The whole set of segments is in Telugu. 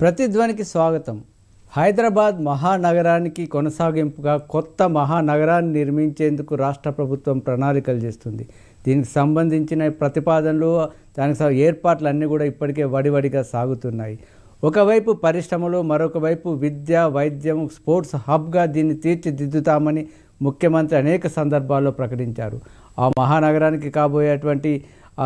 ప్రతిధ్వనికి స్వాగతం. హైదరాబాద్ మహానగరానికి కొనసాగింపుగా కొత్త మహానగరాన్ని నిర్మించేందుకు రాష్ట్ర ప్రభుత్వం ప్రణాళికలు చేస్తుంది. దీనికి సంబంధించిన ప్రతిపాదనలు దానికి ఏర్పాట్లు అన్నీ కూడా ఇప్పటికే వడివడిగా సాగుతున్నాయి. ఒకవైపు పరిశ్రమలు మరొక వైపు విద్య వైద్యం స్పోర్ట్స్ హబ్గా దీన్ని తీర్చిదిద్దుతామని ముఖ్యమంత్రి అనేక సందర్భాల్లో ప్రకటించారు. ఆ మహానగరానికి కాబోయేటువంటి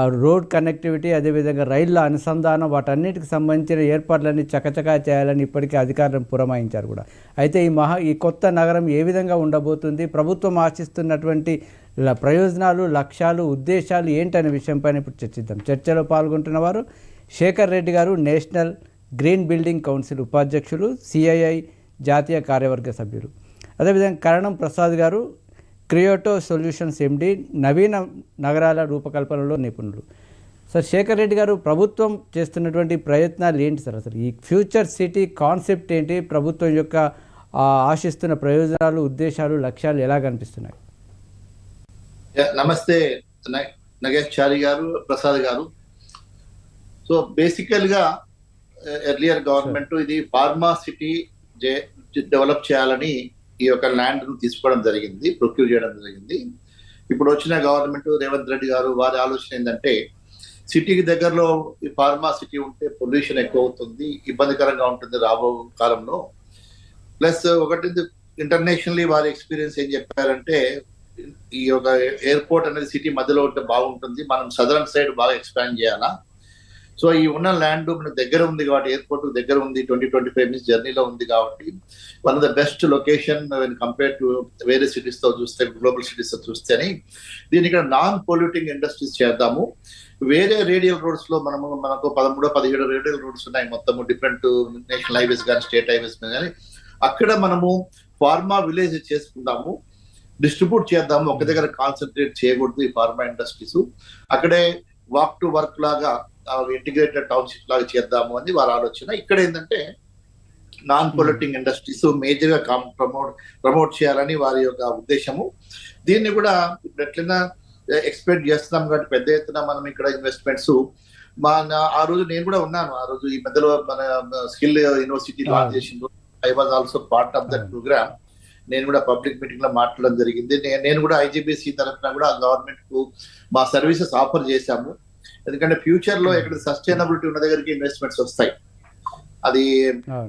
రోడ్ కనెక్టివిటీ అదేవిధంగా రైళ్ళ అనుసంధానం వాటన్నిటికి సంబంధించిన ఏర్పాట్లన్నీ చకచకా చేయాలని ఇప్పటికే అధికారులను పురమాయించారు కూడా. అయితే ఈ మహా ఈ కొత్త నగరం ఏ విధంగా ఉండబోతుంది? ప్రభుత్వం ఆశిస్తున్నటువంటి ల- ప్రయోజనాలు లక్ష్యాలు ఉద్దేశాలు ఏంటనే విషయంపైన ఇప్పుడు చర్చిద్దాం. చర్చలో పాల్గొంటున్న వారు Shekhar Reddy garu national green building council ఉపాధ్యక్షులు సిఐఐ జాతీయ కార్యవర్గ సభ్యులు. అదేవిధంగా కరణం ప్రసాద్ గారు క్రియోటో సొల్యూషన్స్ ఎండి నవీన నగరాల రూపకల్పనలో నిపుణులు. సార్ శేఖర్ రెడ్డి గారు ప్రభుత్వం చేస్తున్నటువంటి ప్రయత్నాలు ఏంటి సార్ అసలు? ఈ ఫ్యూచర్ సిటీ కాన్సెప్ట్ ఏంటి? ప్రభుత్వం యొక్క ఆశిస్తున్న ప్రయోజనాలు ఉద్దేశాలు లక్ష్యాలు ఎలా కనిపిస్తున్నాయి? నమస్తే నగేష్ చారి గారు ప్రసాద్ గారు. సో బేసికల్గా ఎర్లియర్ గవర్నమెంట్ ఇది ఫార్మా సిటీ డెవలప్ చేయాలని ఈ యొక్క ల్యాండ్ను తీసుకోవడం జరిగింది ప్రొక్యూర్ చేయడం జరిగింది. ఇప్పుడు వచ్చిన గవర్నమెంట్ రేవంత్ రెడ్డి గారు వారి ఆలోచన ఏంటంటే సిటీకి దగ్గరలో ఈ ఫార్మా సిటీ ఉంటే పొల్యూషన్ ఎక్కువ అవుతుంది ఇబ్బందికరంగా ఉంటుంది రాబో కాలంలో. ప్లస్ ఒకటి ఇంటర్నేషనల్లీ వారి ఎక్స్పీరియన్స్ ఏం చెప్పారంటే ఈ యొక్క ఎయిర్పోర్ట్ అనేది సిటీ మధ్యలో ఉంటే బాగుంటుంది మనం సదరన్ సైడ్ బాగా ఎక్స్పాండ్ చేయాలా. సో ఈ ఉన్న ల్యాండ్ మన దగ్గర ఉంది కాబట్టి ఎయిర్పోర్ట్ దగ్గర ఉంది ట్వంటీ ట్వంటీ ఫైవ్ మినిట్స్ జర్నీలో ఉంది కాబట్టి one of the best location compare to వేరే సిటీస్తో చూస్తే గ్లోబల్ సిటీస్తో చూస్తే అని దీని ఇక్కడ నాన్ పొల్యూటింగ్ ఇండస్ట్రీస్ చేద్దాము. వేరే రేడియల్ రోడ్స్లో మనము మనకు పదమూడు పదిహేడు రేడియల్ రోడ్స్ ఉన్నాయి మొత్తము డిఫరెంట్ నేషనల్ హైవేస్ కానీ స్టేట్ హైవేస్ కానీ అక్కడ మనము ఫార్మా విలేజ్ చేసుకుందాము. డిస్ట్రిబ్యూట్ చేద్దాము. ఒక దగ్గర కాన్సన్ట్రేట్ చేయకూడదు ఈ ఫార్మా ఇండస్ట్రీస్ అక్కడే వాక్ టు వర్క్ లాగా ఇంటిగ్రేటెడ్ టౌన్షిప్ లాగా చేద్దాము అని వారి ఆలోచన. ఇక్కడ ఏంటంటే నాన్ పొలిటింగ్ ఇండస్ట్రీస్ మేజర్గా ప్రమోట్ ప్రమోట్ చేయాలని వారి యొక్క ఉద్దేశము. దీన్ని కూడా ఇప్పుడు ఎట్లయినా ఎక్స్పెక్ట్ చేస్తున్నాం కాబట్టి పెద్ద ఎత్తున మనం ఇక్కడ ఇన్వెస్ట్మెంట్స్ మా ఆ రోజు నేను కూడా ఉన్నాను. ఆ రోజు ఈ మధ్యలో మన స్కిల్ యూనివర్సిటీ లాంచ్ చేసింది I was also part of that program నేను కూడా పబ్లిక్ మీటింగ్లో మాట్లాడడం జరిగింది. నేను కూడా ఐజీబీసీ తరఫున కూడా గవర్నమెంట్కు మా సర్వీసెస్ ఆఫర్ చేశాము. ఎందుకంటే ఫ్యూచర్లో ఇక్కడ సస్టైనబిలిటీ ఉన్న దగ్గరికి ఇన్వెస్ట్మెంట్స్ వస్తాయి. అది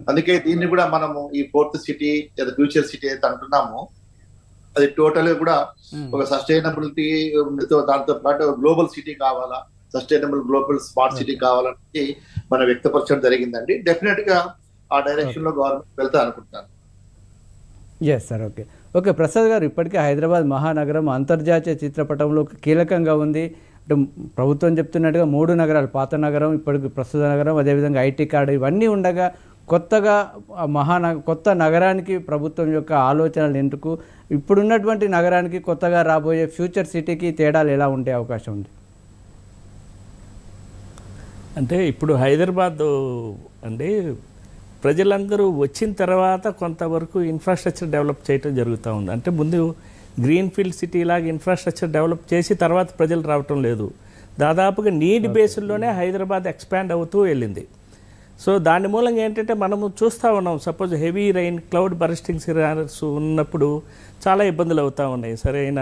అందుకే దీన్ని కూడా మనము ఈ ఫోర్త్ సిటీ లేదా ఫ్యూచర్ సిటీ అయితే అంటున్నాము అది టోటల్ కూడా. ఒక సస్టైనబిలిటీ దాంతో పాటు గ్లోబల్ సిటీ కావాలా సస్టైనబుల్ గ్లోబల్ స్మార్ట్ సిటీ కావాలని మనం వ్యక్తపరచడం జరిగిందండి. డెఫినెట్గా ఆ డైరెక్షన్లో గవర్నమెంట్ వెళ్తా అనుకుంటున్నాను yes sir okay okay Prasad garu ఇప్పటికే హైదరాబాద్ మహానగరం అంతర్జాతీయ చిత్రపటంలో కీలకంగా ఉంది. అంటే ప్రభుత్వం చెప్తున్నట్టుగా మూడు నగరాలు పాత నగరం ఇప్పటికి ప్రస్తుత నగరం అదేవిధంగా ఐటీ కార్డు ఇవన్నీ ఉండగా కొత్తగా మహానగ కొత్త నగరానికి ప్రభుత్వం యొక్క ఆలోచనలు ఎందుకు? ఇప్పుడున్నటువంటి నగరానికి కొత్తగా రాబోయే ఫ్యూచర్ సిటీకి తేడాలు ఎలా ఉండే అవకాశం ఉంది? అంటే ఇప్పుడు హైదరాబాద్ అంటే ప్రజలందరూ వచ్చిన తర్వాత కొంతవరకు ఇన్ఫ్రాస్ట్రక్చర్ డెవలప్ చేయటం జరుగుతూ ఉంది. అంటే ముందు గ్రీన్ ఫీల్డ్ సిటీ లాగా ఇన్ఫ్రాస్ట్రక్చర్ డెవలప్ చేసి తర్వాత ప్రజలు రావటం లేదు. దాదాపుగా నీడ్ బేస్డ్లోనే హైదరాబాద్ ఎక్స్పాండ్ అవుతూ వెళ్ళింది. సో దాని మూలంగా ఏంటంటే మనము చూస్తూ ఉన్నాం. Suppose heavy rain cloud bursting సిరార్స్ ఉన్నప్పుడు చాలా ఇబ్బందులు అవుతూ ఉన్నాయి. సరైన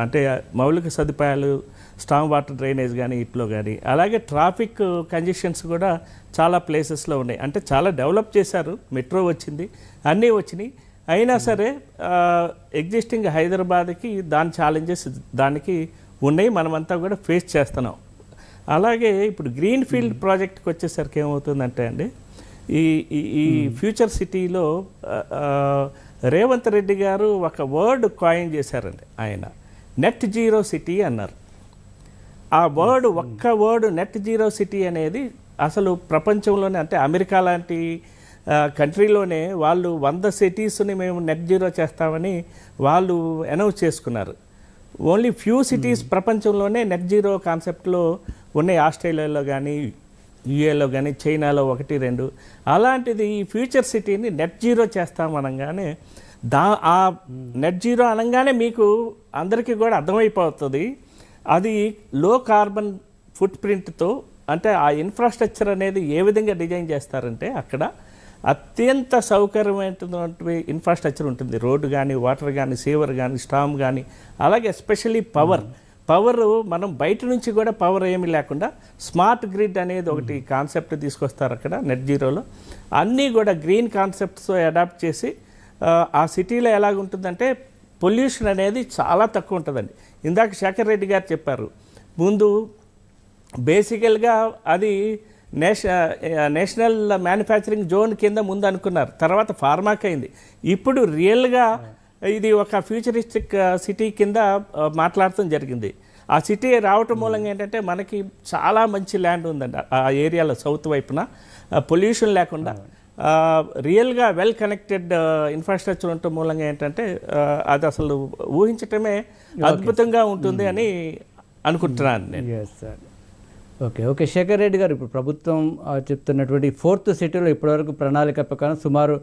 అంటే మౌలిక సదుపాయాలు స్టామ్ వాటర్ డ్రైనేజ్ కానీ ఇట్లో కానీ అలాగే ట్రాఫిక్ కంజెషన్స్ కూడా చాలా ప్లేసెస్లో ఉన్నాయి. అంటే చాలా డెవలప్ చేశారు. మెట్రో వచ్చింది. అన్నీ వచ్చినాయి. అయినా సరే ఎగ్జిస్టింగ్ హైదరాబాద్కి దాని ఛాలెంజెస్ దానికి ఉన్నాయి మనమంతా కూడా ఫేస్ చేస్తున్నాం. అలాగే ఇప్పుడు గ్రీన్ ఫీల్డ్ ప్రాజెక్ట్కి వచ్చేసరికి ఏమవుతుందంటే అండి ఈ ఈ- ఫ్యూచర్ సిటీలో రేవంత్ రెడ్డి గారు ఒక వర్డ్ కాయిన్ చేశారండి ఆయన. నెట్ జీరో సిటీ అన్నారు. ఆ వర్డ్ ఒక్క వర్డ్ నెట్ జీరో సిటీ అనేది అసలు ప్రపంచంలోనే అంటే అమెరికా లాంటి కంట్రీలోనే వాళ్ళు వంద సిటీస్ని మేము నెట్ జీరో చేస్తామని వాళ్ళు అనౌన్స్ చేసుకున్నారు. ఓన్లీ ఫ్యూ సిటీస్ ప్రపంచంలోనే నెట్ జీరో కాన్సెప్ట్లో ఉన్నాయి. ఆస్ట్రేలియాలో కానీ యుఏలో కానీ చైనాలో ఒకటి రెండు. అలాంటిది ఈ ఫ్యూచర్ సిటీని నెట్ జీరో చేస్తామనగానే దా ఆ నెట్ జీరో అనగానే మీకు అందరికీ కూడా అర్థమైపోతుంది. అది లో కార్బన్ ఫుట్ ప్రింట్తో అంటే ఆ ఇన్ఫ్రాస్ట్రక్చర్ అనేది ఏ విధంగా డిజైన్ చేస్తారంటే అక్కడ అత్యంత సౌకర్యమైనటువంటి ఇన్ఫ్రాస్ట్రక్చర్ ఉంటుంది. రోడ్డు కానీ వాటర్ కానీ సీవర్ కానీ స్టామ్ కానీ అలాగే ఎస్పెషల్లీ పవర్ పవర్ మనం బయట నుంచి కూడా పవర్ ఏమీ లేకుండా స్మార్ట్ గ్రిడ్ అనేది ఒకటి కాన్సెప్ట్ తీసుకొస్తారు అక్కడ నెట్ జీరోలో అన్నీ కూడా గ్రీన్ కాన్సెప్ట్స్ అడాప్ట్ చేసి ఆ, ఆ సిటీలో ఎలాగుంటుందంటే పొల్యూషన్ అనేది చాలా తక్కువ ఉంటుందండి. ఇందాక శేఖర్ రెడ్డి గారు చెప్పారు ముందు బేసికల్గా అది నేష నేషనల్ మ్యానుఫ్యాక్చరింగ్ జోన్ కింద ముందు అనుకున్నారు తర్వాత ఫార్మాక్ అయింది. ఇప్పుడు రియల్గా ఇది ఒక ఫ్యూచరిస్టిక్ సిటీ కింద మాట్లాడటం జరిగింది. ఆ సిటీ రావటం మూలంగా ఏంటంటే మనకి చాలా మంచి ల్యాండ్ ఉందండి ఆ ఏరియాలో సౌత్ వైపున. పొల్యూషన్ లేకుండా రియల్గా వెల్ కనెక్టెడ్ ఇన్ఫ్రాస్ట్రక్చర్ ఉండటం మూలంగా ఏంటంటే అది అసలు ఊహించటమే అద్భుతంగా ఉంటుంది అని అనుకుంటున్నాను నేను. Sir okay okay. Shekhar Reddy garu ఇప్పుడు ప్రభుత్వం చెప్తున్నటువంటి ఫోర్త్ సిటీలో ఇప్పటివరకు ప్రణాళిక ప్రకారం సుమారు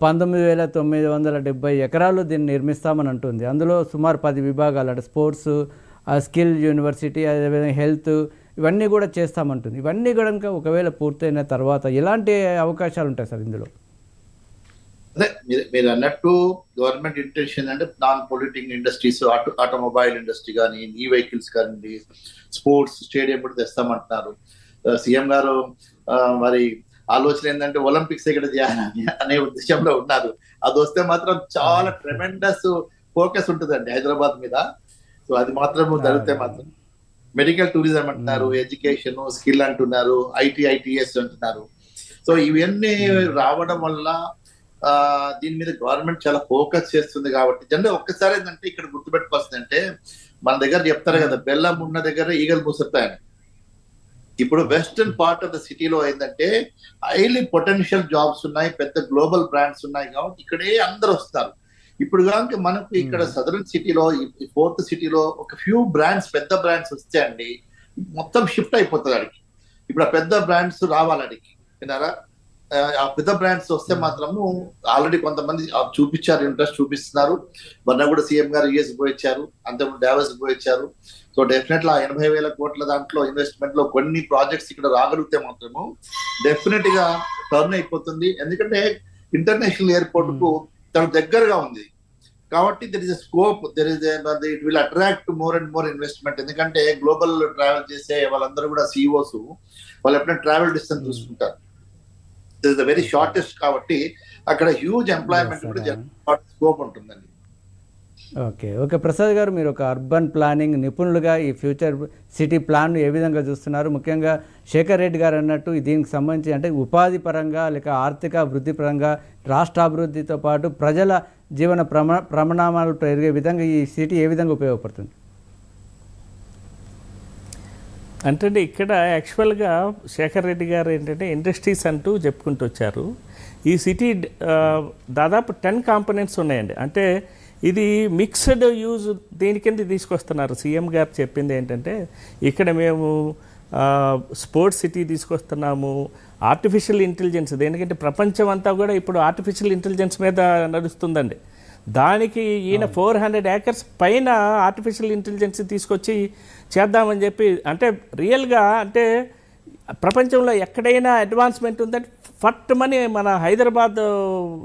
పంతొమ్మిది వేల తొమ్మిది వందల డెబ్బై ఎకరాలు దీన్ని నిర్మిస్తామని అంటుంది. అందులో సుమారు పది విభాగాలు అంటే స్పోర్ట్స్ ఆ, స్కిల్ యూనివర్సిటీ అదేవిధంగా హెల్త్ ఇవన్నీ కూడా చేస్తామంటుంది. ఇవన్నీ కనుక ఒకవేళ పూర్తయిన తర్వాత ఎలాంటి అవకాశాలు ఉంటాయి సార్ ఇందులో? అదే మీరు మీరు అన్నట్టు గవర్నమెంట్ ఇంటెన్షన్ అంటే non polluting industries auto automobile industry కానీ ఈ వెహికల్స్ కానీ స్పోర్ట్స్ స్టేడియం కూడా తెస్తామంటున్నారు. సీఎం గారు మరి ఆలోచన ఏంటంటే ఒలింపిక్స్ ఇక్కడ చేయాలని అనే ఉద్దేశంలో ఉన్నారు. అది వస్తే మాత్రం చాలా ట్రెమెండస్ ఫోకస్ ఉంటుందండి హైదరాబాద్ మీద. సో అది మాత్రం జరిగితే మాత్రం మెడికల్ టూరిజం అంటున్నారు ఎడ్యుకేషన్ స్కిల్ అంటున్నారు ఐటీ ఐటీఎస్ అంటున్నారు. సో ఇవన్నీ రావడం వల్ల దీని మీద గవర్నమెంట్ చాలా ఫోకస్ చేస్తుంది కాబట్టి జనరల్ ఒక్కసారి ఏంటంటే ఇక్కడ గుర్తుపెట్టుకోవాల్సిందంటే మన దగ్గర చెప్తారు కదా బెల్లం ఉన్న దగ్గర ఈగలు ముసురుతాయని ఇప్పుడు వెస్టర్న్ పార్ట్ ఆఫ్ ద సిటీలో ఏంటంటే హైలీ పొటెన్షియల్ జాబ్స్ ఉన్నాయి పెద్ద గ్లోబల్ బ్రాండ్స్ ఉన్నాయి కాబట్టి ఇక్కడే అందరు వస్తారు. ఇప్పుడు కనుక మనకు ఇక్కడ సదరన్ సిటీలో ఫోర్త్ సిటీలో ఒక ఫ్యూ బ్రాండ్స్ పెద్ద బ్రాండ్స్ వస్తే అండి మొత్తం షిఫ్ట్ అయిపోతుంది అడిగి ఇప్పుడు ఆ పెద్ద బ్రాండ్స్ రావాలి అడిగి విన్నారా? ఆ, పెద్ద బ్రాండ్స్ వస్తే మాత్రము ఆల్రెడీ కొంతమంది చూపించారు ఇంట్రెస్ట్ చూపిస్తున్నారు. మొన్న కూడా సీఎం గారు యుఎస్ పోయించారు అంతకుముందు డావస్ పోయించారు సో డెఫినెట్ ఆ ఎనభై వేల కోట్ల దాంట్లో ఇన్వెస్ట్మెంట్లో కొన్ని ప్రాజెక్ట్స్ ఇక్కడ రాగలిగితే మాత్రము డెఫినెట్గా టర్న్ అయిపోతుంది. ఎందుకంటే ఇంటర్నేషనల్ ఎయిర్పోర్ట్కు తన దగ్గరగా ఉంది. కాబట్టి there is scope there is it will attract more and more investment ఎందుకంటే గ్లోబల్ ట్రావెల్ చేసే వాళ్ళందరూ కూడా సిఇఓస్ వాళ్ళు ఎప్పుడైనా ట్రావెల్ డిస్టెన్స్ చూసుకుంటారు. దిస్ ద వెరీ షార్టెస్ట్ కాబట్టి అక్కడ హ్యూజ్ ఎంప్లాయ్మెంట్ కూడా. స్కోప్ ఉంటుందండి. ఓకే ఓకే ప్రసాద్ గారు మీరు ఒక అర్బన్ ప్లానింగ్ నిపుణులుగా ఈ ఫ్యూచర్ సిటీ ప్లాన్ ఏ విధంగా చూస్తున్నారు? ముఖ్యంగా శేఖర్ రెడ్డి గారు అన్నట్టు దీనికి సంబంధించి అంటే ఉపాధి పరంగా లేక ఆర్థిక అభివృద్ధి పరంగా రాష్ట్ర అభివృద్ధితో పాటు ప్రజల జీవన ప్రమ ప్రమాణాలు పెరిగే విధంగా ఈ సిటీ ఏ విధంగా ఉపయోగపడుతుంది? అంటే ఇక్కడ యాక్చువల్గా శేఖర్ రెడ్డి గారు ఏంటంటే ఇండస్ట్రీస్ అంటూ చెప్పుకుంటూ వచ్చారు. ఈ సిటీ దాదాపు టెన్ కాంపనెంట్స్ ఉన్నాయండి. అంటే ఇది మిక్స్డ్ యూజ్ దీని కింద తీసుకొస్తున్నారు. సీఎం గారు చెప్పింది ఏంటంటే ఇక్కడ మేము స్పోర్ట్స్ సిటీ తీసుకొస్తున్నాము ఆర్టిఫిషియల్ ఇంటెలిజెన్స్. దేనికంటే ప్రపంచం అంతా కూడా ఇప్పుడు ఆర్టిఫిషియల్ ఇంటెలిజెన్స్ మీద నడుస్తుందండి. దానికి ఈయన ఫోర్ హండ్రెడ్ ఏకర్స్ పైన ఆర్టిఫిషియల్ ఇంటెలిజెన్స్ తీసుకొచ్చి చేద్దామని చెప్పి అంటే రియల్గా అంటే ప్రపంచంలో ఎక్కడైనా అడ్వాన్స్మెంట్ ఉందంటే ఫట్ మని మన హైదరాబాద్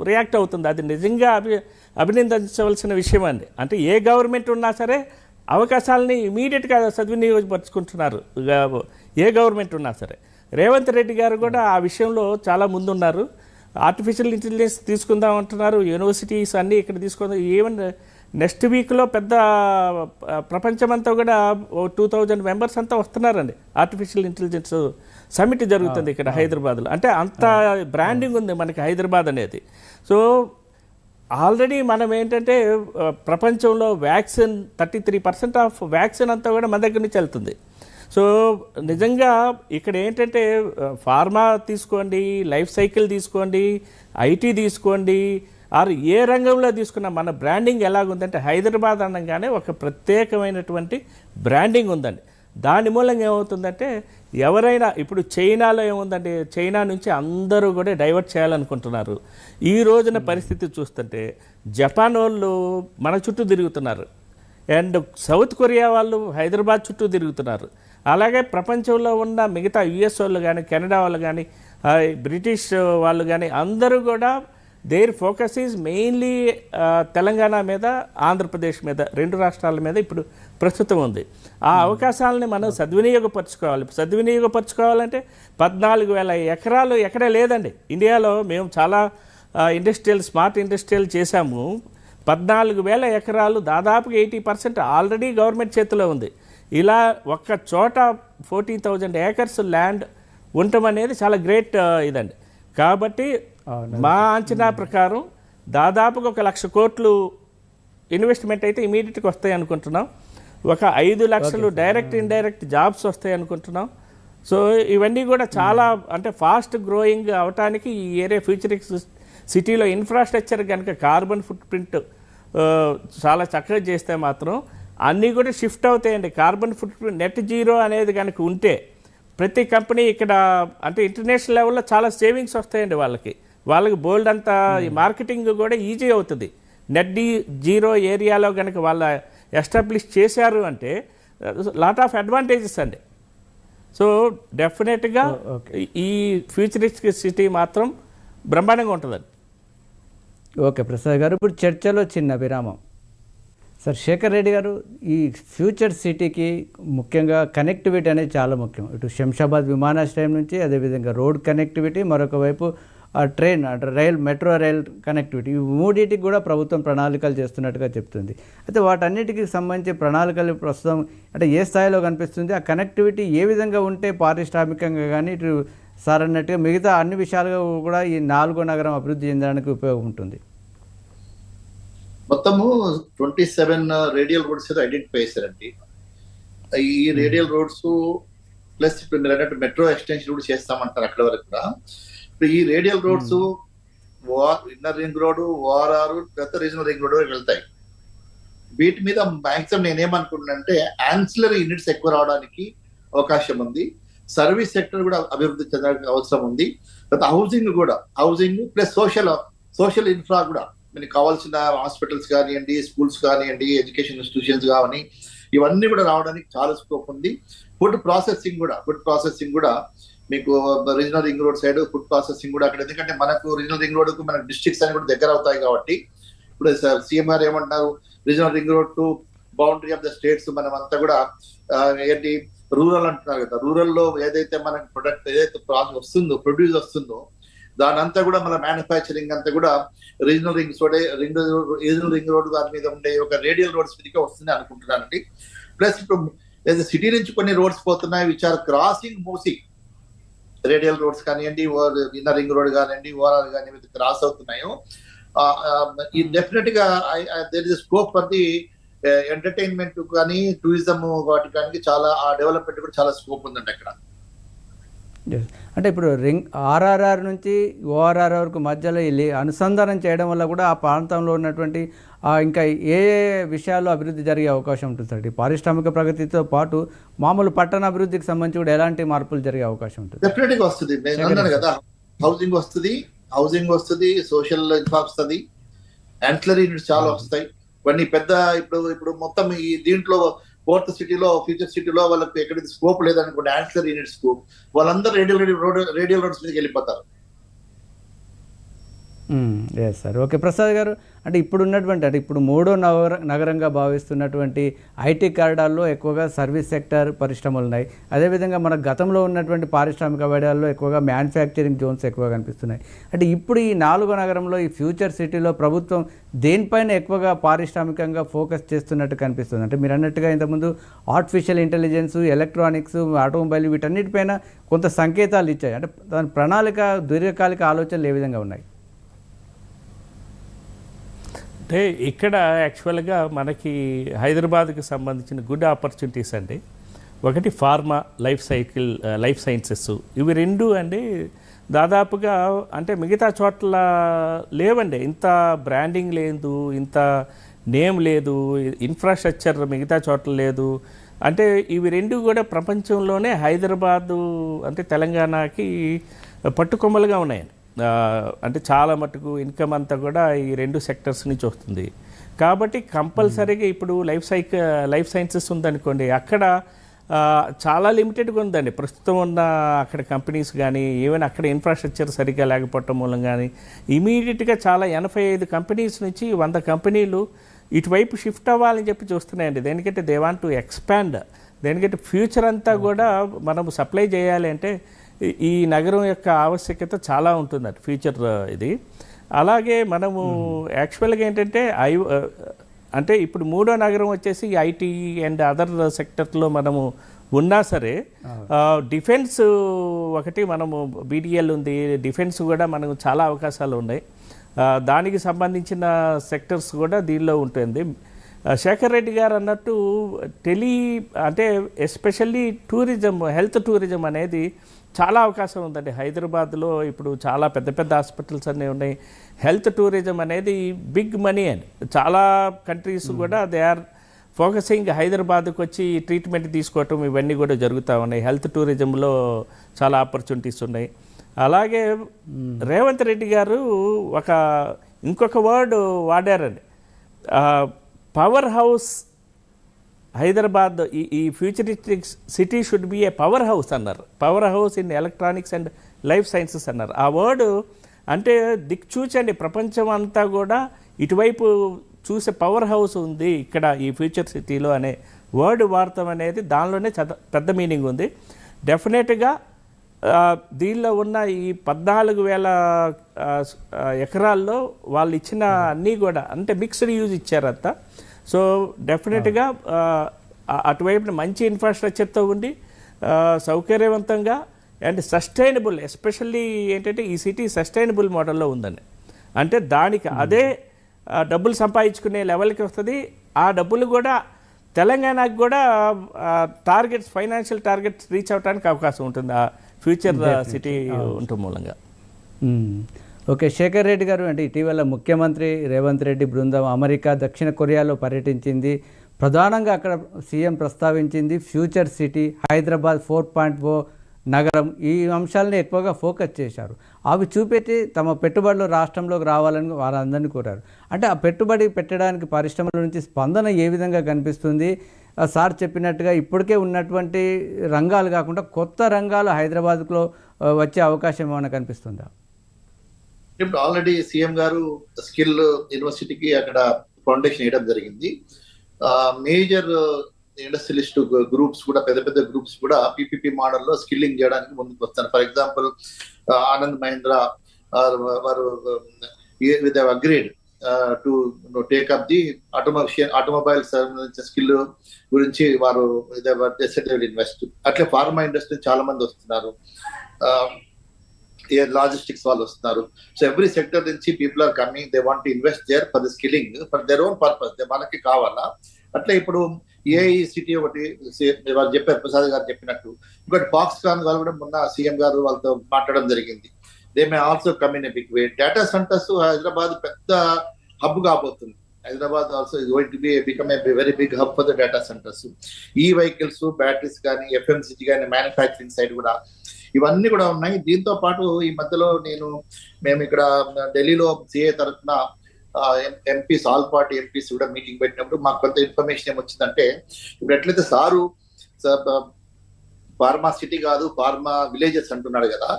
రియాక్ట్ అవుతుంది. అది నిజంగా అభి అభినందించవలసిన విషయం అండి. అంటే ఏ గవర్నమెంట్ ఉన్నా సరే అవకాశాలని ఇమీడియట్గా సద్వినియోగపరుచుకుంటున్నారు. ఏ గవర్నమెంట్ ఉన్నా సరే. రేవంత్ రెడ్డి గారు కూడా ఆ విషయంలో చాలా ముందున్నారు. ఆర్టిఫిషియల్ ఇంటెలిజెన్స్ తీసుకుందాం అంటున్నారు. యూనివర్సిటీస్ అన్నీ ఇక్కడ తీసుకుందాం. ఈవెన్ నెక్స్ట్ వీక్లో పెద్ద ప్రపంచమంతా కూడా టూ థౌజండ్ మెంబర్స్ అంతా వస్తున్నారండి. ఆర్టిఫిషియల్ ఇంటెలిజెన్స్ సమిట్ జరుగుతుంది ఇక్కడ హైదరాబాద్లో. అంటే అంత బ్రాండింగ్ ఉంది మనకి హైదరాబాద్ అనేది. సో ఆల్రెడీ మనం ఏంటంటే ప్రపంచంలో vaccine thirty three percent of vaccine అంతా కూడా మన దగ్గర నుంచి వెళ్తుంది. సో నిజంగా ఇక్కడ ఏంటంటే ఫార్మా తీసుకోండి లైఫ్ సైకిల్ తీసుకోండి ఐటీ తీసుకోండి ఆర్ ఏ రంగంలో తీసుకున్నా మన బ్రాండింగ్ ఎలాగుందంటే హైదరాబాద్ అనగానే ఒక ప్రత్యేకమైనటువంటి బ్రాండింగ్ ఉందండి. దాని మూలంగా ఏమవుతుందంటే ఎవరైనా ఇప్పుడు చైనాలో ఏముందంటే చైనా నుంచి అందరూ కూడా డైవర్ట్ చేయాలనుకుంటున్నారు. ఈ రోజున పరిస్థితి చూస్తుంటే జపాన్ వాళ్ళు మన చుట్టూ తిరుగుతున్నారు. అండ్ సౌత్ కొరియా వాళ్ళు హైదరాబాద్ చుట్టూ తిరుగుతున్నారు. అలాగే ప్రపంచంలో ఉన్న మిగతా యుఎస్ వాళ్ళు కానీ కెనడా వాళ్ళు కానీ బ్రిటిష్ వాళ్ళు కానీ అందరూ కూడా there focus is mainly Telangana మీద ఆంధ్రప్రదేశ్ మీద రెండు రాష్ట్రాల మీద ఇప్పుడు ప్రస్తుతం ఉంది. ఆ అవకాశాలని మనం సద్వినియోగపరచుకోవాలి. సద్వినియోగపరచుకోవాలంటే పద్నాలుగు వేల ఎకరాలు ఎక్కడే లేదండి. ఇండియాలో మేము చాలా ఇండస్ట్రియల్ స్మార్ట్ ఇండస్ట్రియల్ చేశాము. పద్నాలుగు వేల ఎకరాలు దాదాపుగా ఎయిటీ పర్సెంట్ ఆల్రెడీ గవర్నమెంట్ చేతిలో ఉంది. ఇలా ఒక్క చోట ఫోర్టీన్ థౌజండ్ ఏకర్స్ ల్యాండ్ ఉండటం అనేది చాలా గ్రేట్ ఇదండి. కాబట్టి మా అంచనా ప్రకారం దాదాపుగా ఒక లక్ష కోట్లు ఇన్వెస్ట్మెంట్ అయితే ఇమీడియట్గా వస్తాయి అనుకుంటున్నాం. ఒక ఐదు లక్షలు డైరెక్ట్ ఇండైరెక్ట్ జాబ్స్ వస్తాయి అనుకుంటున్నాం. సో ఇవన్నీ కూడా చాలా అంటే ఫాస్ట్ గ్రోయింగ్ అవటానికి ఈ ఏరియా ఫ్యూచరిక్ సిటీలో ఇన్ఫ్రాస్ట్రక్చర్ కనుక కార్బన్ ఫుట్ ప్రింట్ చాలా చక్కగా చేస్తే మాత్రం అన్నీ కూడా షిఫ్ట్ అవుతాయండి. Carbon footprint net zero అనేది కనుక ఉంటే ప్రతి కంపెనీ ఇక్కడ అంటే ఇంటర్నేషనల్ లెవెల్లో చాలా సేవింగ్స్ వస్తాయండి వాళ్ళకి. వాళ్ళకి బోల్డ్ అంత ఈ మార్కెటింగ్ కూడా ఈజీ అవుతుంది. నెట్ జీరో ఏరియాలో కనుక వాళ్ళ ఎస్టాబ్లిష్ చేశారు అంటే లాట్ ఆఫ్ అడ్వాంటేజెస్ అండి. సో డెఫినెట్గా ఈ ఫ్యూచరిస్టిక్ సిటీ మాత్రం బ్రహ్మాండంగా ఉంటుందండి. ఓకే ప్రసాద్ గారు ఇప్పుడు చర్చలో చిన్న విరామం. సార్ శేఖర్ రెడ్డి గారు ఈ ఫ్యూచర్ సిటీకి ముఖ్యంగా కనెక్టివిటీ అనేది చాలా ముఖ్యం. ఇటు శంషాబాద్ విమానాశ్రయం నుంచి అదేవిధంగా రోడ్ కనెక్టివిటీ మరొక వైపు ట్రైన్ అంటే రైల్ మెట్రో రైల్ కనెక్టివిటీ ఈ మూడింటికి కూడా ప్రభుత్వం ప్రణాళికలు చేస్తున్నట్టుగా చెప్తుంది. అయితే వాటన్నిటికి సంబంధించి ప్రణాళికలు ప్రస్తుతం అంటే ఏ స్థాయిలో కనిపిస్తుంది? ఆ కనెక్టివిటీ ఏ విధంగా ఉంటే పారిశ్రామికంగా కానీ ఇటు సార్ అన్నట్టుగా మిగతా అన్ని విషయాలుగా కూడా ఈ నాలుగో నగరం అభివృద్ధి చెందడానికి ఉపయోగం ఉంటుంది. మొత్తము ట్వంటీ సెవెన్ రేడియల్ రోడ్స్ ఏదో ఐడెంటిఫై చేశారండి. ఈ రేడియల్ రోడ్స్ ప్లస్ ఇప్పుడు మీరు అన్నట్టు మెట్రో ఎక్స్టెన్షన్ కూడా చేస్తామంటారు అక్కడ వరకు కూడా. ఇప్పుడు ఈ radial roads inner ring road ORR లేకపోతే రీజనల్ రింగ్ రోడ్ వెళ్తాయి. వీటి మీద మాక్సిమం నేనేమనుకుంటున్నానంటే ఆన్సిలరీ యూనిట్స్ ఎక్కువ రావడానికి అవకాశం ఉంది. సర్వీస్ సెక్టర్ కూడా అభివృద్ధి చెందడానికి అవసరం ఉంది. తర్వాత హౌసింగ్ కూడా housing plus social social infra కూడా. మనకి కావాల్సిన హాస్పిటల్స్ కానివ్వండి స్కూల్స్ కానివ్వండి ఎడ్యుకేషన్ ఇన్స్టిట్యూషన్స్ కావని ఇవన్నీ కూడా రావడానికి చాలా స్కోప్ ఉంది. ఫుడ్ ప్రాసెసింగ్ కూడా ఫుడ్ ప్రాసెసింగ్ కూడా మీకు regional ring road side food processing కూడా అక్కడ ఎందుకంటే మనకు రీజనల్ రింగ్ రోడ్కు డిస్ట్రిక్ట్స్ అని కూడా దగ్గర అవుతాయి కాబట్టి ఇప్పుడు సీఎం గారు ఏమంటారు regional ring road to boundary of the states మనం అంతా కూడా ఏంటి? రూరల్ అంటున్నారు కదా. రూరల్లో ఏదైతే మనకి ప్రొడక్ట్ ఏదైతే వస్తుందో ప్రొడ్యూస్ వస్తుందో దాని అంతా కూడా మన మ్యానుఫ్యాక్చరింగ్ అంతా కూడా regional ring road ring regional ring road దాని మీద ఉండే ఒక రేడియల్ రోడ్స్ మీదకే వస్తుంది అనుకుంటున్నానండి. ప్లస్ ఇప్పుడు సిటీ నుంచి కొన్ని రోడ్స్ పోతున్నాయి విచ్ ఆర్ క్రాసింగ్ మోసింగ్ రేడియల్ రోడ్స్ కానివ్వండి ఇన్నర్ రింగ్ రోడ్ కానివ్వండి ఓవరాల్ కానివ్వండి క్రాస్ అవుతున్నాయో ఈ డెఫినెట్గా there is scope for the entertainment కానీ టూరిజం వాటి కానీ చాలా ఆ డెవలప్మెంట్ కూడా చాలా స్కోప్ ఉందండి అక్కడ. అంటే ఇప్పుడు రింగ్ ఆర్ఆర్ఆర్ నుంచి ఓఆర్ఆర్ వరకు మధ్యలో వెళ్ళి అనుసంధానం చేయడం వల్ల కూడా ఆ ప్రాంతంలో ఉన్నటువంటి ఇంకా ఏ విషయాల్లో అభివృద్ధి జరిగే అవకాశం ఉంటుంది సార్? పారిశ్రామిక ప్రగతితో పాటు మామూలు పట్టణ అభివృద్ధికి సంబంధించి కూడా ఎలాంటి మార్పులు జరిగే అవకాశం ఉంటుంది? డెఫినెట్గా వస్తుంది. నేను అన్నాను కదా హౌసింగ్ వస్తుంది హౌసింగ్ వస్తుంది సోషల్ వస్తుంది యాంట్లరీ యూనిట్స్ చాలా వస్తాయి. ఇవన్నీ పెద్ద ఇప్పుడు ఇప్పుడు మొత్తం ఈ దీంట్లో ఫోర్త్ సిటీలో ఫ్యూచర్ సిటీలో వాళ్ళకి ఎక్కడికి స్కోప్ లేదనుకోండి యాంట్లరీ యూనిట్ స్కోప్ వాళ్ళందరూ రేడియల్ రోడ్ రేడియల్ రోడ్స్ మీదకి వెళ్ళిపోతారు. ఎస్ సార్ ఓకే ప్రసాద్ గారు అంటే ఇప్పుడు ఉన్నటువంటి అంటే ఇప్పుడు మూడో నగర నగరంగా భావిస్తున్నటువంటి ఐటీ కార్డాల్లో ఎక్కువగా సర్వీస్ సెక్టర్ పరిశ్రమలు ఉన్నాయి అదేవిధంగా మన గతంలో ఉన్నటువంటి పారిశ్రామిక వేడాల్లో ఎక్కువగా మ్యానుఫ్యాక్చరింగ్ జోన్స్ ఎక్కువగా కనిపిస్తున్నాయి. అంటే ఇప్పుడు ఈ నాలుగో నగరంలో ఈ ఫ్యూచర్ సిటీలో ప్రభుత్వం దేనిపైన ఎక్కువగా పారిశ్రామికంగా ఫోకస్ చేస్తున్నట్టు కనిపిస్తుంది? అంటే మీరు అన్నట్టుగా ఇంతకుముందు ఆర్టిఫిషియల్ ఇంటెలిజెన్స్ ఎలక్ట్రానిక్స్ ఆటోమొబైల్ వీటన్నిటిపైన కొంత సంకేతాలు ఇచ్చాయి. అంటే దాని ప్రణాళిక దీర్ఘకాలిక ఆలోచనలు ఏ విధంగా ఉన్నాయి? అంటే ఇక్కడ యాక్చువల్గా మనకి హైదరాబాద్కి సంబంధించిన గుడ్ ఆపర్చునిటీస్ అండి. ఒకటి pharma life cycle life sciences. ఇవి రెండు అండి. దాదాపుగా అంటే మిగతా చోట్ల లేవండి. ఇంత బ్రాండింగ్ లేదు ఇంత నేమ్ లేదు ఇన్ఫ్రాస్ట్రక్చర్ మిగతా చోట్ల లేదు. అంటే ఇవి రెండు కూడా ప్రపంచంలోనే హైదరాబాదు అంటే తెలంగాణకి పట్టుకొమ్మలుగా ఉన్నాయండి. అంటే చాలా మటుకు ఇన్కమ్ అంతా కూడా ఈ రెండు సెక్టర్స్ నుంచి వస్తుంది. కాబట్టి కంపల్సరీగా ఇప్పుడు లైఫ్ సైక్ లైఫ్ సైన్సెస్ ఉందనుకోండి అక్కడ చాలా లిమిటెడ్గా ఉందండి. ప్రస్తుతం ఉన్న అక్కడ కంపెనీస్ కానీ ఈవెన్ అక్కడ ఇన్ఫ్రాస్ట్రక్చర్ సరిగ్గా లేకపోవటం మూలం కానీ ఇమీడియట్గా చాలా ఎనభై ఐదు కంపెనీస్ నుంచి వంద కంపెనీలు ఇటువైపు షిఫ్ట్ అవ్వాలని చెప్పి చూస్తున్నాయండి. దేనికంటే దే వాంట్ టు ఎక్స్పాండ్ దేనికంటే ఫ్యూచర్ అంతా కూడా మనం సప్లై చేయాలి అంటే ఈ- నగరం యొక్క ఆవశ్యకత చాలా ఉంటుందండి ఫ్యూచర్ ఇది. అలాగే మనము యాక్చువల్గా ఏంటంటే ఐ అంటే ఇప్పుడు మూడో నగరం వచ్చేసి ఐటీ అండ్ అదర్ సెక్టర్లో మనము ఉన్నా సరే డిఫెన్స్ ఒకటి మనము బీడిఎల్ ఉంది డిఫెన్స్ కూడా మనకు చాలా అవకాశాలు ఉన్నాయి. దానికి సంబంధించిన సెక్టర్స్ కూడా దీనిలో ఉంటుంది. శేఖర్ రెడ్డి గారు అన్నట్టు టెలి అంటే ఎస్పెషల్లీ టూరిజం హెల్త్ టూరిజం అనేది చాలా అవకాశం ఉందండి. హైదరాబాద్లో ఇప్పుడు చాలా పెద్ద పెద్ద హాస్పిటల్స్ అన్నీ ఉన్నాయి. హెల్త్ టూరిజం అనేది బిగ్ మనీ అండి చాలా కంట్రీస్ కూడా దే ఆర్ ఫోకసింగ్ హైదరాబాద్కి వచ్చి ట్రీట్మెంట్ తీసుకోవటం ఇవన్నీ కూడా జరుగుతూ ఉన్నాయి. హెల్త్ టూరిజంలో చాలా ఆపర్చునిటీస్ ఉన్నాయి. అలాగే రేవంత్ రెడ్డి గారు ఒక ఇంకొక వర్డ్ వాడారండి. పవర్ హౌస్ హైదరాబాద్ ఈ ఈ futuristic city should be a powerhouse అన్నారు. Powerhouse in electronics and life sciences అన్నారు. ఆ వర్డ్ అంటే దిక్చూచండి ప్రపంచం అంతా కూడా ఇటువైపు చూసే పవర్ హౌస్ ఉంది ఇక్కడ ఈ ఫ్యూచర్ సిటీలో అనే వర్డ్ వాడతాం అనేది దానిలోనే చద- పెద్ద మీనింగ్ ఉంది. డెఫినెట్గా దీనిలో ఉన్న ఈ పద్నాలుగు వేల ఎకరాల్లో వాళ్ళు ఇచ్చిన అన్నీ కూడా అంటే మిక్స్డ్ యూజ్ ఇచ్చారంతా. సో డెఫినెట్గా అటువైపున మంచి ఇన్ఫ్రాస్ట్రక్చర్తో ఉండి సౌకర్యవంతంగా అండ్ సస్టైనబుల్ ఎస్పెషల్లీ ఏంటంటే ఈ సిటీ సస్టైనబుల్ మోడల్లో ఉందండి. అంటే దానికి అదే డబ్బులు సంపాదించుకునే లెవెల్కి వస్తుంది. ఆ డబ్బులు కూడా తెలంగాణకు కూడా టార్గెట్స్ ఫైనాన్షియల్ టార్గెట్స్ రీచ్ అవడానికి అవకాశం ఉంటుంది. ఆ ఫ్యూచర్ సిటీ ఉండటం మూలంగా. ఓకే శేఖర్ రెడ్డి గారు అంటే ఇటీవల ముఖ్యమంత్రి రేవంత్ రెడ్డి బృందం అమెరికా దక్షిణ కొరియాలో పర్యటించింది. ప్రధానంగా అక్కడ CM ప్రస్తావించింది future city Hyderabad four point O నగరం. ఈ అంశాలని ఎక్కువగా ఫోకస్ చేశారు. అవి చూపెట్టి తమ పెట్టుబడులు రాష్ట్రంలోకి రావాలని వారందరినీ కోరారు. అంటే ఆ పెట్టుబడి పెట్టడానికి పరిశ్రమల నుంచి స్పందన ఏ విధంగా కనిపిస్తుంది? సార్ చెప్పినట్టుగా ఇప్పటికే ఉన్నటువంటి రంగాలు కాకుండా కొత్త రంగాలు హైదరాబాద్లో వచ్చే అవకాశం ఏమైనా కనిపిస్తుందా? ఇప్పుడు ఆల్రెడీ సీఎం గారు స్కిల్ యూనివర్సిటీకి అక్కడ ఫౌండేషన్ వేయడం జరిగింది. మేజర్ ఇండస్ట్రియలిస్ట్ గ్రూప్స్ కూడా పెద్ద పెద్ద గ్రూప్స్ కూడా పీపీపీ మోడల్లో స్కిల్లింగ్ చేయడానికి ముందుకు వస్తారు ఫర్ ఎగ్జాంపుల్ ఆనంద్ మహేంద్ర వారు with agreed to take up the automobile automobile skill గురించి వారు ఇన్వెస్ట్. అట్లే ఫార్మా ఇండస్ట్రీ చాలా మంది వస్తున్నారు. లాజిస్టిక్స్ వాళ్ళు వస్తున్నారు. సో ఎవ్రీ సెక్టర్ నుంచి people are coming they want invest there for the skilling for their own purpose మనకి కావాలా? అట్లా ఇప్పుడు ఏ సిటీ ఒకటి వాళ్ళు చెప్పారు ప్రసాద్ గారు చెప్పినట్టు. ఇంకోటి ఫాక్స్కాన్ వాళ్ళు కూడా మొన్న సీఎం గారు వాళ్ళతో మాట్లాడడం జరిగింది. They may also come in big way data centers Hyderabad పెద్ద హబ్ కాబోతుంది. Hyderabad also going to be become a very big hub for the data centers ఈ వెహికల్స్ బ్యాటరీస్ కానీ ఎఫ్ఎంసీజీ కానీ మ్యానుఫ్యాక్చరింగ్ సైడ్ కూడా ఇవన్నీ కూడా ఉన్నాయి. దీంతో పాటు ఈ మధ్యలో నేను మేము ఇక్కడ ఢిల్లీలో సిఏ తరఫున ఎంపీస్ ఆల్ పార్టీ ఎంపీస్ కూడా మీటింగ్ పెట్టినప్పుడు మాకు కొంత ఇన్ఫర్మేషన్ ఏమొచ్చిందంటే ఇప్పుడు ఎట్లయితే సారు ఫార్మా సిటీ కాదు ఫార్మా విలేజెస్ అంటున్నాడు కదా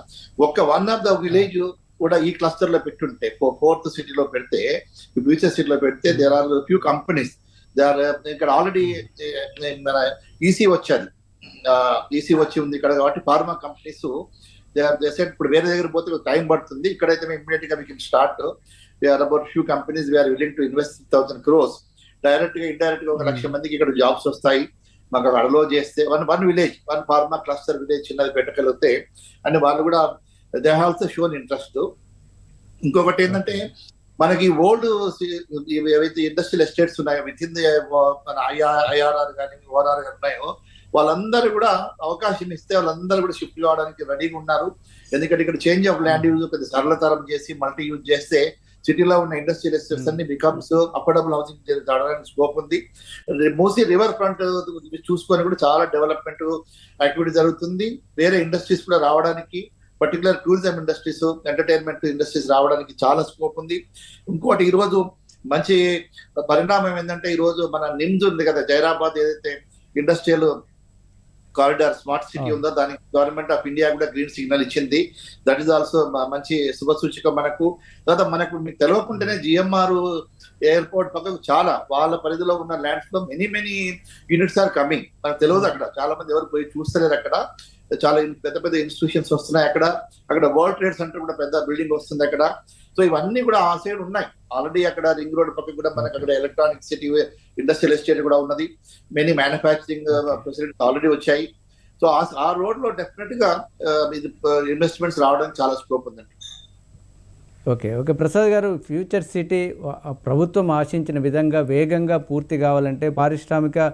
ఒక్క వన్ ఆఫ్ ద విలేజ్ కూడా ఈ క్లస్టర్లో పెట్టుంటే ఫోర్త్ సిటీలో పెడితే ఫ్యూచర్ సిటీలో పెడితే there are few companies they are ఇక్కడ ఆల్రెడీ మన ఈసీ వచ్చారు. ఈసీ వచ్చి ఉంది ఇక్కడ కాబట్టి ఫార్మా కంపెనీస్ సెట్ ఇప్పుడు వేరే దగ్గర పోతే టైం పడుతుంది. ఇక్కడైతే మేము ఇమీడియట్గా మీకు start we are about few companies we are willing to invest thousand crores డైరెక్ట్గా ఇండైరెక్ట్గా ఒక లక్ష మందికి ఇక్కడ జాబ్స్ వస్తాయి. మాకు అక్కడ అలో చేస్తే one one village one pharma cluster village చిన్నది పెట్టగలిగితే అని వాళ్ళు కూడా దే ఆల్సో షోన్ ఇంట్రెస్ట్ ఇంకొకటి ఏంటంటే మనకి ఓల్డ్ ఏవైతే ఇండస్ట్రియల్ ఎస్టేట్స్ ఉన్నాయో విత్ ఇన్ మన ఐఆర్ఆర్ కానీ ఓఆర్ఆర్ కానీ ఉన్నాయో వాళ్ళందరూ కూడా అవకాశం ఇస్తే వాళ్ళందరూ కూడా షిఫ్ట్ కావడానికి రెడీగా ఉన్నారు. ఎందుకంటే ఇక్కడ చేంజ్ ఆఫ్ ల్యాండ్ యూజ్ కొద్ది సరళతరం చేసి మల్టీ యూజ్ చేస్తే సిటీలో ఉన్న ఇండస్ట్రియల్ ఎస్టేట్స్ అన్ని బికమ్స్ అఫోర్డబుల్ హౌసింగ్ జరగడానికి స్కోప్ ఉంది. మోస్ట్లీ రివర్ ఫ్రంట్ చూసుకొని కూడా చాలా డెవలప్మెంట్ యాక్టివిటీ జరుగుతుంది. వేరే ఇండస్ట్రీస్ కూడా రావడానికి particular tourism industries entertainment industries రావడానికి చాలా స్కోప్ ఉంది. ఇంకోటి ఈరోజు మంచి పరిణామం ఏంటంటే ఈ రోజు మన నిమ్స్ ఉంది కదా జైరాబాద్ ఏదైతే ఇండస్ట్రియల్ కారిడార్ స్మార్ట్ సిటీ. ఉందో దానికి గవర్నమెంట్ ఆఫ్ ఇండియా కూడా గ్రీన్ సిగ్నల్ ఇచ్చింది. దట్ ఈస్ ఆల్సో మంచి శుభ సూచిక మనకు. తర్వాత మనకు మీకు తెలియకుండానే జిఎంఆర్ ఎయిర్పోర్ట్ పక్కకు చాలా వాళ్ళ పరిధిలో ఉన్న ల్యాండ్స్లో many many units are coming మనకు తెలియదు అక్కడ. చాలా మంది ఎవరు పోయి చూస్తలేరు అక్కడ. చాలా పెద్ద పెద్ద ఇన్స్టిట్యూషన్స్ వస్తున్నాయి అక్కడ. అక్కడ వరల్డ్ ట్రేడ్ సెంటర్ కూడా పెద్ద బిల్డింగ్ వస్తుంది అక్కడ. సో ఇవన్నీ కూడా ఆ సైడ్ ఉన్నాయి. ఆల్రెడీ అక్కడ రింగ్ రోడ్ పక్కన కూడా మనకు అక్కడ ఎలక్ట్రానిక్ సిటీ ఇండస్ట్రియల్ ఎస్టేట్ కూడా ఉన్నది. మెనీ మ్యానుఫ్యాక్చరింగ్ ఫెసిలిటీస్ ఆల్రెడీ వచ్చాయి. సో ఆ- ఆ రోడ్లో డెఫినెట్గా uh, ఇది uh, ఇన్వెస్ట్మెంట్స్ రావడానికి చాలా స్కోప్ ఉందండి. ఓకే ఓకే ప్రసాద్ గారు ఫ్యూచర్ సిటీ ప్రభుత్వం ఆశించిన విధంగా వేగంగా పూర్తి కావాలంటే పారిశ్రామిక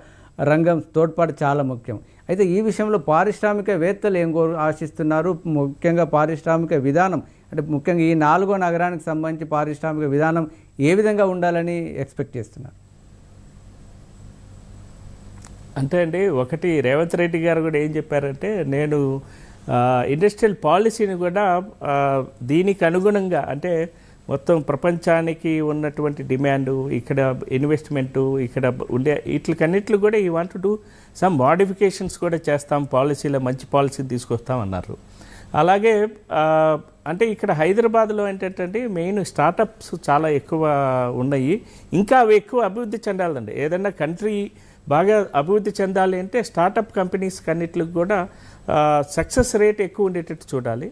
రంగం తోడ్పాటు చాలా ముఖ్యం. అయితే ఈ విషయంలో పారిశ్రామికవేత్తలు ఏం కోరు ఆశిస్తున్నారు? ముఖ్యంగా పారిశ్రామిక విధానం. అంటే ముఖ్యంగా ఈ నాలుగో నగరానికి సంబంధించి పారిశ్రామిక విధానం ఏ విధంగా ఉండాలని ఎక్స్పెక్ట్ చేస్తున్నారు? అంటే అండి ఒకటి రేవంత్ రెడ్డి గారు కూడా ఏం చెప్పారంటే నేను ఇండస్ట్రియల్ పాలసీని కూడా దీనికి అనుగుణంగా అంటే మొత్తం ప్రపంచానికి ఉన్నటువంటి డిమాండు ఇక్కడ ఇన్వెస్ట్మెంటు ఇక్కడ ఉండే వీటికన్నిట్లు కూడా ఈ వాంట్ టు సమ్ మోడిఫికేషన్స్ కూడా చేస్తాం పాలసీలో మంచి పాలసీ తీసుకొస్తాం అన్నారు. అలాగే అంటే ఇక్కడ హైదరాబాద్లో ఏంటంటే మెయిన్ స్టార్టప్స్ చాలా ఎక్కువ ఉన్నాయి. ఇంకా అవి ఎక్కువ అభివృద్ధి చెందాలండి. ఏదైనా కంట్రీ బాగా అభివృద్ధి చెందాలి అంటే స్టార్టప్ కంపెనీస్ కన్నిటికి కూడా సక్సెస్ రేట్ ఎక్కువ ఉండేటట్టు చూడాలి.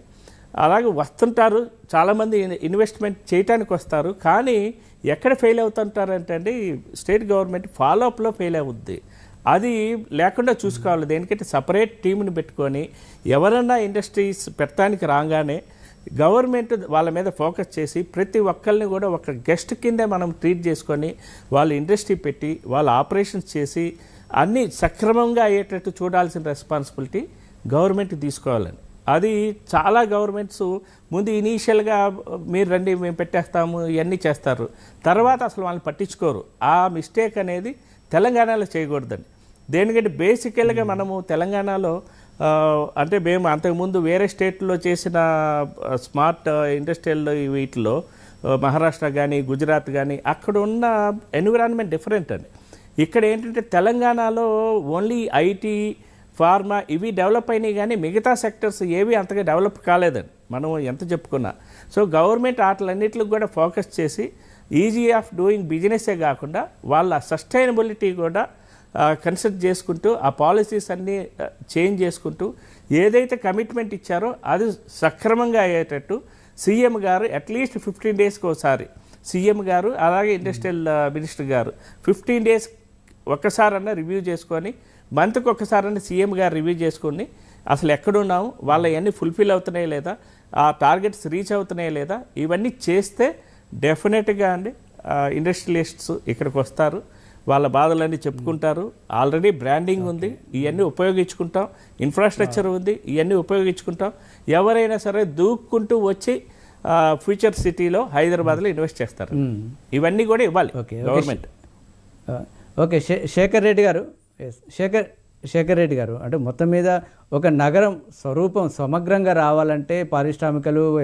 అలాగే వస్తుంటారు. చాలామంది ఇన్వెస్ట్మెంట్ చేయటానికి వస్తారు. కానీ ఎక్కడ ఫెయిల్ అవుతుంటారంటే అండి స్టేట్ గవర్నమెంట్ ఫాలోఅప్లో ఫెయిల్ అవుద్ది. అది లేకుండా చూసుకోవాలి. దేనికంటే సపరేట్ టీంని పెట్టుకొని ఎవరన్నా ఇండస్ట్రీస్ పెట్టడానికి రాగానే గవర్నమెంట్ వాళ్ళ మీద ఫోకస్ చేసి ప్రతి ఒక్కరిని కూడా ఒక గెస్ట్ కిందే మనం ట్రీట్ చేసుకొని వాళ్ళు ఇండస్ట్రీ పెట్టి వాళ్ళ ఆపరేషన్స్ చేసి అన్నీ సక్రమంగా అయ్యేటట్టు చూడాల్సిన రెస్పాన్సిబిలిటీ గవర్నమెంట్ తీసుకోవాలని అది చాలా గవర్నమెంట్స్ ముందు ఇనీషియల్గా మీరు రండి మేము పెట్టేస్తాము ఇవన్నీ చేస్తారు. తర్వాత అసలు వాళ్ళని పట్టించుకోరు. ఆ మిస్టేక్ అనేది తెలంగాణలో చేయకూడదండి. దేనికంటే బేసికల్గా మనము తెలంగాణలో అంటే మేము అంతకుముందు వేరే స్టేట్లో చేసిన స్మార్ట్ ఇండస్ట్రియల్ వీటిలో మహారాష్ట్ర కానీ గుజరాత్ కానీ అక్కడ ఉన్న ఎన్విరాన్మెంట్ డిఫరెంట్ అండి. ఇక్కడ ఏంటంటే తెలంగాణలో ఓన్లీ ఐటీ ఫార్మా ఇవి డెవలప్ అయినాయి కానీ మిగతా సెక్టర్స్ ఏవి అంతగా డెవలప్ కాలేదని మనం ఎంత చెప్పుకున్నా. సో గవర్నమెంట్ వాటిలన్నింటికి కూడా ఫోకస్ చేసి ఈజీ ఆఫ్ డూయింగ్ బిజినెసే కాకుండా వాళ్ళ సస్టైనబిలిటీ కూడా కన్సిడర్ చేసుకుంటూ ఆ పాలసీస్ అన్నీ చేంజ్ చేసుకుంటూ ఏదైతే కమిట్మెంట్ ఇచ్చారో అది సక్రమంగా అయ్యేటట్టు సీఎం గారు అట్లీస్ట్ ఫిఫ్టీన్ డేస్కి ఒకసారి సీఎం గారు అలాగే ఇండస్ట్రియల్ మినిస్టర్ గారు ఫిఫ్టీన్ డేస్ ఒక్కసారన్నా రివ్యూ చేసుకొని మంత్కి ఒక్కసారన్నా సీఎం గారు రివ్యూ చేసుకొని అసలు ఎక్కడున్నాము వాళ్ళ అన్నీ ఫుల్ఫిల్ అవుతున్నాయి లేదా? ఆ టార్గెట్స్ రీచ్ అవుతున్నాయి లేదా? ఇవన్నీ చేస్తే డెఫినెట్గా అండి ఇండస్ట్రియలిస్ట్స్ ఇక్కడికి వస్తారు. వాళ్ళ బాధలన్నీ చెప్పుకుంటారు. ఆల్రెడీ బ్రాండింగ్ ఉంది. ఇవన్నీ ఉపయోగించుకుంటాం. ఇన్ఫ్రాస్ట్రక్చర్ ఉంది. ఇవన్నీ ఉపయోగించుకుంటాం. ఎవరైనా సరే దూక్కుంటూ వచ్చి ఫ్యూచర్ సిటీలో హైదరాబాద్లో ఇన్వెస్ట్ చేస్తారు. ఇవన్నీ కూడా ఇవ్వాలి. గవర్నమెంట్. ఓకే. శే- శేఖర్ రెడ్డి గారు శేఖర్ శేఖర్ రెడ్డి గారు అంటే మొత్తం మీద ఒక నగరం స్వరూపం సమగ్రంగా రావాలంటే పారిశ్రామికలు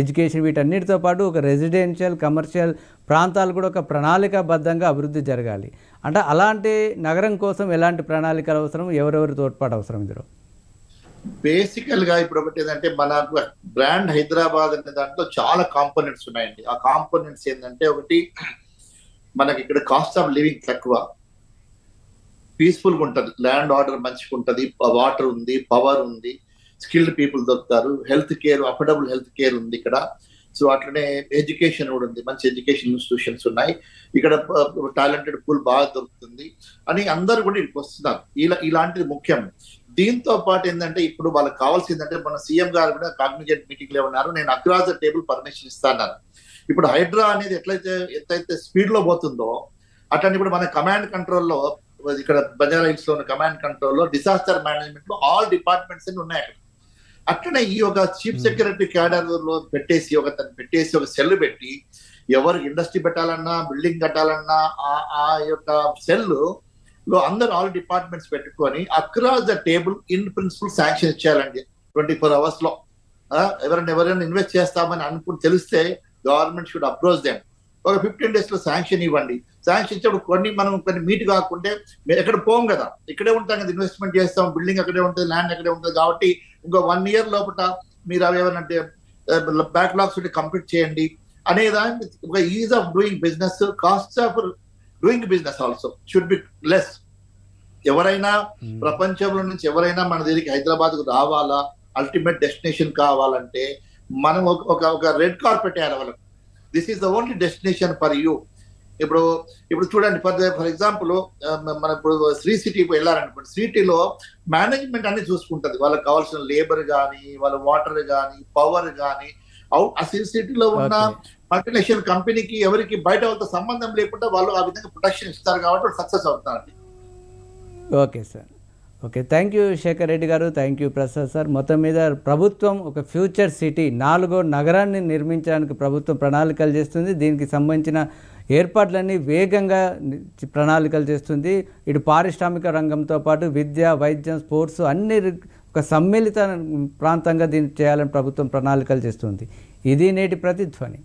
ఎడ్యుకేషన్ వీటన్నిటితో పాటు ఒక రెసిడెన్షియల్ కమర్షియల్ ప్రాంతాలు కూడా ఒక ప్రణాళికాబద్ధంగా అభివృద్ధి జరగాలి. అంటే అలాంటి నగరం కోసం ఎలాంటి ప్రణాళికలు అవసరం? ఎవరెవరు తోడ్పాటు అవసరం ఇందులో? బేసికల్గా ఇప్పుడు ఒకటి ఏంటంటే మన బ్రాండ్ హైదరాబాద్ అనే దాంట్లో చాలా కాంపోనెంట్స్ ఉన్నాయండి. ఆ కాంపోనెంట్స్ ఏంటంటే ఒకటి మనకి ఇక్కడ కాస్ట్ ఆఫ్ లివింగ్ తక్కువ. పీస్ఫుల్గా ఉంటుంది ఉంటది. ల్యాండ్ ఆర్డర్ మంచిగా ఉంటుంది. వాటర్ ఉంది పవర్ ఉంది స్కిల్డ్ పీపుల్ దొరుకుతారు. Health care affordable health care ఉంది ఇక్కడ. సో అట్లనే ఎడ్యుకేషన్ కూడా ఉంది. మంచి ఎడ్యుకేషన్ ఇన్స్టిట్యూషన్స్ ఉన్నాయి. ఇక్కడ టాలెంటెడ్ పూల్ బాగా దొరుకుతుంది. అని అందరు కూడా ఇక్కడికి వస్తున్నారు. ఇలా ఇలాంటిది ముఖ్యం. దీంతో పాటు ఏంటంటే ఇప్పుడు వాళ్ళకి కావాల్సింది ఏంటంటే మన సీఎం గారు కూడా కాగ్నిజెంట్ మీటింగ్లో ఉన్నారు. నేను అక్రాస్ ద టేబుల్ పర్మిషన్ ఇస్తాను ఇప్పుడు హైడ్రా అనేది ఎట్లయితే ఎంతైతే స్పీడ్లో పోతుందో అట్లాంటి ఇప్పుడు మన కమాండ్ కంట్రోల్లో ఇక్కడ బజారా హిల్స్లో ఉన్న కమాండ్ కంట్రోల్లో డిసాస్టర్ మేనేజ్మెంట్లో ఆల్ డిపార్ట్మెంట్స్ అన్ని ఉన్నాయి అక్కడ. అట్లనే ఈ ఒక చీఫ్ సెక్రటరీ క్యాడర్లో పెట్టేసి ఒక తను పెట్టేసి ఒక సెల్ పెట్టి ఎవరు ఇండస్ట్రీ పెట్టాలన్నా బిల్డింగ్ కట్టాలన్నా ఆ- ఆ యొక్క సెల్లో అందరు ఆల్ డిపార్ట్మెంట్స్ పెట్టుకొని across the table in principle sanction ఇచ్చేయాలండి twenty four అవర్స్లో ఎవరైనా ఎవరైనా ఇన్వెస్ట్ చేస్తామని అనుకుని తెలిస్తే గవర్నమెంట్ షుడ్ అప్రోచ్ దెమ్ ఒక ఫిఫ్టీన్ డేస్లో శాంక్షన్ ఇవ్వండి. శాంక్షన్ ఇచ్చినప్పుడు కొన్ని మనం కొన్ని మీట్ కాకుంటే ఎక్కడ పోం కదా. ఇక్కడే ఉంటాం కదా ఇన్వెస్ట్మెంట్ చేస్తాం బిల్డింగ్ అక్కడే ఉంటుంది ల్యాండ్ అక్కడే ఉంటుంది కాబట్టి ఇంకో వన్ ఇయర్ లోపల మీరు అవి ఏమనంటే బ్యాక్లాగ్స్ ఉంటే కంప్లీట్ చేయండి. అనే ఒక ease of doing business cost of doing business also should be less ఎవరైనా ప్రపంచంలో నుంచి ఎవరైనా మన దగ్గరికి హైదరాబాద్కు రావాలా అల్టిమేట్ డెస్టినేషన్ కావాలంటే మనం ఒక- ఒక ఒక రెడ్ కార్పెట్ వేయాలి వాళ్ళకి this is the only destination for you ఇప్పుడు ఇప్పుడు చూడండి ఫర్ ఫర్ ఎగ్జాంపుల్ మన ఇప్పుడు శ్రీ సిటీకి వెళ్ళారనుకోండి సిటీలో మేనేజ్మెంట్ అన్ని చూసుకుంటది. వాళ్ళకి కావాల్సిన లేబర్ కానీ వాళ్ళ వాటర్ కానీ పవర్ కానీ అవుట్ ఆ శ్రీ సిటీలో ఉన్న. మల్టీనేషనల్ కంపెనీకి ఎవరికి బయట వాళ్ళతో సంబంధం లేకుండా వాళ్ళు ఆ విధంగా ప్రొటెక్షన్ ఇస్తారు కాబట్టి సక్సెస్ అవుతారండి okay sir okay thank you Shekhar Reddy గారు. థ్యాంక్ యూ ప్రసాద్ సార్ మొత్తం మీద ప్రభుత్వం ఒక ఫ్యూచర్ సిటీ నాలుగో నగరాన్ని నిర్మించడానికి ప్రభుత్వం ప్రణాళికలు చేస్తుంది. దీనికి సంబంధించిన ఏర్పాట్లన్నీ వేగంగా ప్రణాళికలు చేస్తుంది. ఇటు పారిశ్రామిక రంగంతో పాటు విద్య వైద్యం స్పోర్ట్స్ అన్ని ఒక సమ్మిళిత ప్రాంతంగా దీన్ని చేయాలని ప్రభుత్వం ప్రణాళికలు చేస్తుంది. ఇది నేటి ప్రతిధ్వని.